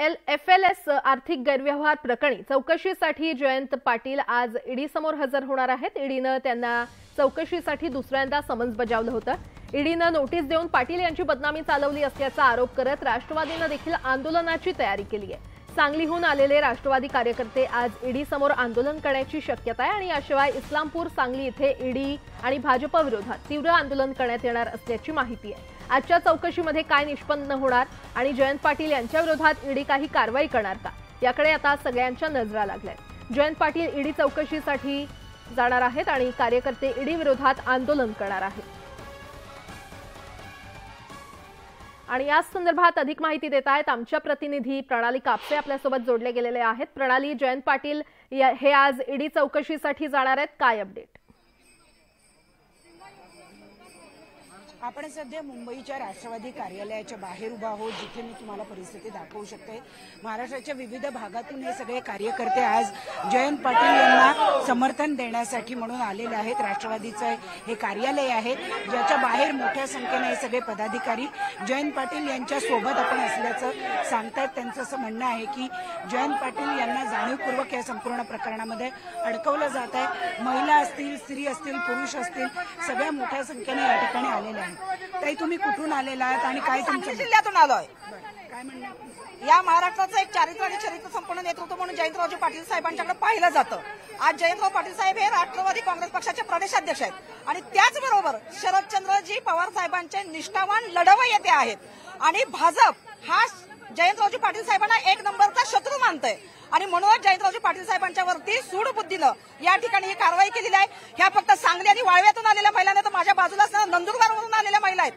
L F L S आर्थिक गैरव्यवहार प्रकरणी चौकशीसाठी जयंत पाटील आज ईडी समोर हजर होणार आहेत. ईडीनं त्यांना चौकशीसाठी दुसऱ्यांदा समन्स बजावलं होतं. ईडीनं नोटीस देऊन पाटील यांची बदनामी चालवली असल्याचा आरोप करत राष्ट्रवादीनं देखील आंदोलनाची तयारी केली आहे. सांगलीहून आलेले राष्ट्रवादी कार्यकर्ते आज ईडी समोर आंदोलन करण्याची शक्यता आहे आणि याशिवाय इस्लामपूर सांगली इथे ईडी आणि भाजप विरोधात तीव्र आंदोलन करण्यात येणार असल्याची माहिती आहे. आजच्या चौकशीमध्ये काय निष्पन्न होणार आणि जयंत पाटील यांच्या विरोधात ईडी काही कारवाई करणार का? याकडे आता सगळ्यांच्या नजरा लागल्या जयंत पाटील ईडी चौकशीसाठी जाणार आहेत आणि कार्यकर्ते ईडी विरोधात आंदोलन करणार आहेत. आणि याच संदर्भात अधिक माहिती देत आहेत आमच्या प्रतिनिधी प्रणाली कापसे आपल्यासोबत जोडले गेलेले आहेत. प्रणाली जयंत पाटील या- हे आज ईडी चौकशीसाठी जाणार आहेत. काय अपडेट आपण सध्या मुंबईच्या राष्ट्रवादी कार्यालयाच्या बाहेर उभा आहोत जिथे मी तुम्हाला परिस्थिती दाखवू शकते. महाराष्ट्राच्या विविध भागातून हे सगळे कार्यकर्ते आज जयंत पाटील यांना समर्थन देण्यासाठी म्हणून आलेले आहेत. राष्ट्रवादीचं हे कार्यालय आहे ज्याच्या बाहेर मोठ्या संख्येने हे सगळे पदाधिकारी जयंत पाटील यांच्या सोबत आपण असल्याचं सांगतायत. त्यांचं असं म्हणणं आहे की जयंत पाटील यांना जाणीवपूर्वक या संपूर्ण प्रकरणामध्ये अडकवलं जात आहे. महिला असतील स्त्री असतील पुरुष असतील सगळ्या मोठ्या संख्येने या ठिकाणी आलेल्या आहेत. ताई तुम्ही कुठून आलेला आहात आणि काय सांगली तुमचं जिल्ह्यातून आलोय. काय म्हणणं? आहे? या महाराष्ट्राचं एक चारित्र्य आणि चरित्र संपन्न नेतृत्व म्हणून जयंतरावजी पाटील साहेबांच्याकडे पाहिलं जातं. आज जयंतराव पाटील साहेब हे राष्ट्रवादी काँग्रेस पक्षाचे प्रदेशाध्यक्ष आहेत. आणि त्याचबरोबर शरदचंद्रजी पवार साहेबांचे निष्ठावान लढवय येते आहेत. आणि भाजप हा जयंतरावजी पाटील साहेबांना एक नंबरचा शत्रू मानतोय. आणि म्हणूनच जयंतरावजी पाटील साहेबांच्या वरती सूडबुद्धीनं या ठिकाणी ही कारवाई केलेली आहे. ह्या फक्त सांगली आणि वाळव्यातून आलेल्या महिला नाही तर माझ्या बाजूला असणाऱ्या नंदुरबारवरून आलेल्या महिला आहेत.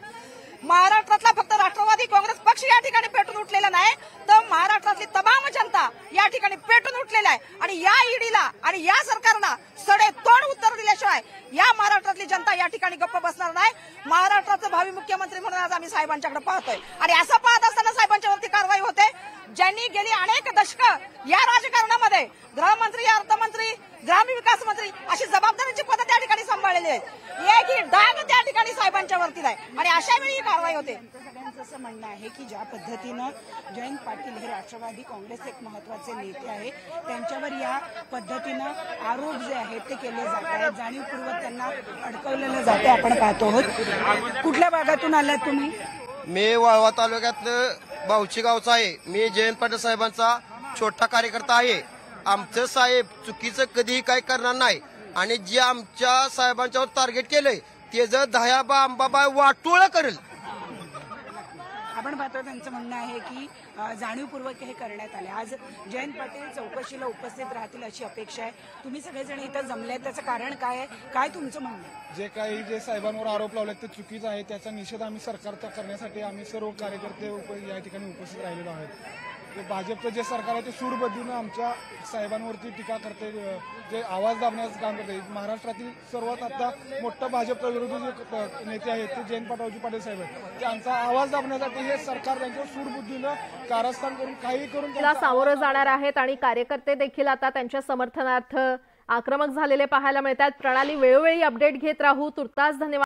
महाराष्ट्रातला फक्त राष्ट्रवादी काँग्रेस पक्ष या ठिकाणी पेटून उठलेला नाही तर महाराष्ट्रातली तमाम जनता या ठिकाणी पेटून उठलेला आहे. आणि या ईडीला आणि या सरकारला सडे तोड उत्तर दिल्याशिवाय या महाराष्ट्रातली जनता या ठिकाणी गप्प बसणार नाही. महाराष्ट्राचं भावी मुख्यमंत्री म्हणून आज आम्ही साहेबांच्याकडे पाहतोय. आणि असं पाहत असताना साहेबांच्या वरती कारवाई होते ज्यांनी गेली अनेक दशकं या राजकारणामध्ये. गृहमंत्री अर्थमंत्री ग्रामविकास मंत्री अशी जबाबदारीची पदं त्या ठिकाणी सांभाळलेली आहेत. एक ही डाग त्या ठिकाणी साहेबांच्या वरती आहे आणि अशा वेळी ही कारवाई होते. सगळ्यांचं असं म्हणणं आहे की ज्या पद्धतीनं जयंत पाटील हे राष्ट्रवादी काँग्रेसचे एक महत्त्वाचे नेते आहेत त्यांच्यावर या पद्धतीनं आरोप जे आहेत ते केले जात आहेत. जाणीवपूर्वक त्यांना अडकवलेलं जाते आपण पाहतो आहोत. कुठल्या भागातून आलात तुम्ही? मी वाळवा तालुक्यातलं बावची गावचा आहे. मी जयंत पाटील साहेबांचा छोटा कार्यकर्ता आहे. आमचं साहेब चुकीचं कधीही काही करणार नाही. आणि जे आमच्या साहेबांच्यावर टार्गेट केलंय ते जर दह्याबा आंबाबा वाटोळ करेल आपण पाहतो त्यांचं म्हणणं आहे की जाणीवपूर्वक हे करण्यात आले. आज जयंत पाटील चौकशीला उपस्थित राहतील अशी अपेक्षा आहे. तुम्ही सगळेजण इथं जमले त्याचं कारण काय आहे? काय तुमचं म्हणणं जे काही जे साहेबांवर आरोप लावलेत ते चुकीचं आहे. त्याचा निषेध आम्ही सरकारचा करण्यासाठी आम्ही सर्व कार्यकर्ते या ठिकाणी उपस्थित राहिलेलो आहोत. भाजपचं जे सरकार आहे ते सूडबद्धीनं आमच्या साहेबांवरती टीका करते जे आवाज दाबण्याचं काम करते. महाराष्ट्रातील सर्वात आता मोठं भाजपचा विरोधी जे नेते आहेत ते जयंत पाटावजी पाटील साहेब आहेत. त्यांचा आवाज दाबण्यासाठी हे सरकार त्यांच्यावर सूडबुद्धीनं कारस्थान करून काही करून ला त्यांचा सामोरं जाणार आहेत आणि कार्यकर्ते देखील आता त्यांच्या समर्थनार्थ आक्रमक झालेले पाहायला मिळतात. प्रणाली वेळोवेळी अपडेट घेत राहू. तुर्तास धन्यवाद.